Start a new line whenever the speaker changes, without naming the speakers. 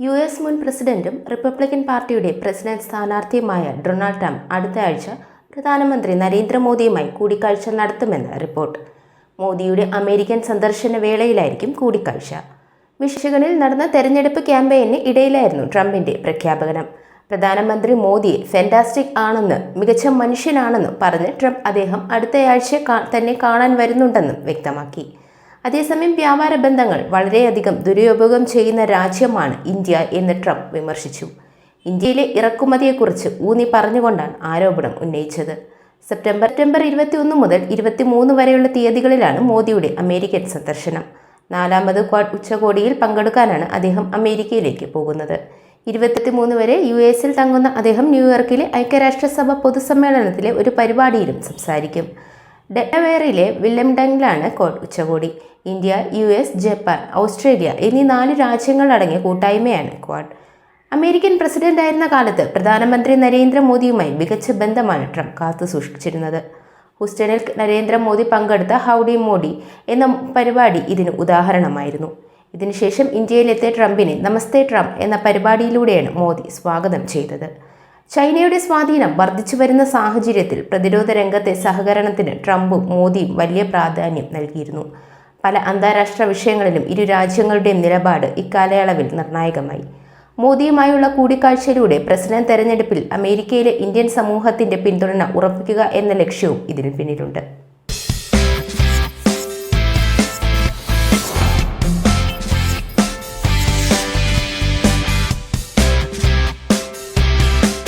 U S മുൻ പ്രസിഡന്റും Republican പാർട്ടിയുടെ പ്രസിഡന്റ് സ്ഥാനാർത്ഥിയുമായ ഡൊണാൾഡ് ട്രംപ് അടുത്ത ആഴ്ച പ്രധാനമന്ത്രി നരേന്ദ്രമോദിയുമായി കൂടിക്കാഴ്ച നടത്തുമെന്ന് റിപ്പോർട്ട്. മോദിയുടെ അമേരിക്കൻ സന്ദർശന വേളയിലായിരിക്കും കൂടിക്കാഴ്ച. മിഷിഗണിൽ നടന്ന തെരഞ്ഞെടുപ്പ് ക്യാമ്പയിന് ഇടയിലായിരുന്നു ട്രംപിന്റെ പ്രഖ്യാപനം. പ്രധാനമന്ത്രി മോദി ഫെന്റാസ്റ്റിക് ആണെന്ന് മികച്ച മനുഷ്യനാണെന്നും പറഞ്ഞ് ട്രംപ് അദ്ദേഹം അടുത്തയാഴ്ച തന്നെ കാണാൻ വരുന്നുണ്ടെന്നും വ്യക്തമാക്കി. അതേസമയം വ്യാപാര ബന്ധങ്ങൾ വളരെയധികം ദുരുപയോഗം ചെയ്യുന്ന രാജ്യമാണ് ഇന്ത്യ എന്ന് ട്രംപ് വിമർശിച്ചു. ഇന്ത്യയിലെ ഇറക്കുമതിയെക്കുറിച്ച് ഊന്നി പറഞ്ഞുകൊണ്ടാണ് ആരോപണം ഉന്നയിച്ചത്. സെപ്റ്റംബർ സെപ്റ്റംബർ ഇരുപത്തിയൊന്ന് മുതൽ ഇരുപത്തിമൂന്ന് വരെയുള്ള തീയതികളിലാണ് മോദിയുടെ അമേരിക്കൻ സന്ദർശനം. നാലാമത് ക്വാഡ് ഉച്ചകോടിയിൽ പങ്കെടുക്കാനാണ് അദ്ദേഹം അമേരിക്കയിലേക്ക് പോകുന്നത്. ഇരുപത്തിമൂന്ന് വരെ യു എസിൽ തങ്ങുന്ന അദ്ദേഹം ന്യൂയോർക്കിലെ ഐക്യരാഷ്ട്രസഭ പൊതുസമ്മേളനത്തിലെ ഒരു പരിപാടിയിലും സംസാരിക്കും. ഡെലവെയറിലെ വില്യംഡങ്ങിലാണ് കോഡ് ഉച്ചകോടി. India U S Japan Australia എന്നീ നാല് രാജ്യങ്ങളടങ്ങിയ കൂട്ടായ്മയാണ് ക്വാഡ്. അമേരിക്കൻ പ്രസിഡന്റ് പ്രസിഡന്റായിരുന്ന കാലത്ത് പ്രധാനമന്ത്രി നരേന്ദ്രമോദിയുമായി മികച്ച ബന്ധമാണ് ട്രംപ് കാത്തു സൂക്ഷിച്ചിരുന്നത്. ഹൂസ്റ്റണിൽ നരേന്ദ്രമോദി പങ്കെടുത്ത ഹൗഡി മോഡി എന്ന പരിപാടി ഇതിന് ഉദാഹരണമായിരുന്നു. ഇതിനുശേഷം ഇന്ത്യയിലെത്തിയ ട്രംപിനെ നമസ്തേ ട്രംപ് എന്ന പരിപാടിയിലൂടെയാണ് മോദി സ്വാഗതം ചെയ്തത്. ചൈനയുടെ സ്വാധീനം വർദ്ധിച്ചു വരുന്ന സാഹചര്യത്തിൽ പ്രതിരോധ രംഗത്തെ സഹകരണത്തിന് ട്രംപും മോദിയും വലിയ പ്രാധാന്യം നൽകിയിരുന്നു. പല അന്താരാഷ്ട്ര വിഷയങ്ങളിലും ഇരു രാജ്യങ്ങളുടെയും നിലപാട് ഇക്കാലയളവിൽ നിർണായകമായി. മോദിയുമായുള്ള കൂടിക്കാഴ്ചയിലൂടെ പ്രസിഡന്റ് തെരഞ്ഞെടുപ്പിൽ അമേരിക്കയിലെ ഇന്ത്യൻ സമൂഹത്തിന്റെ പിന്തുണ ഉറപ്പിക്കുക എന്ന ലക്ഷ്യവും ഇതിനു പിന്നിലുണ്ട്.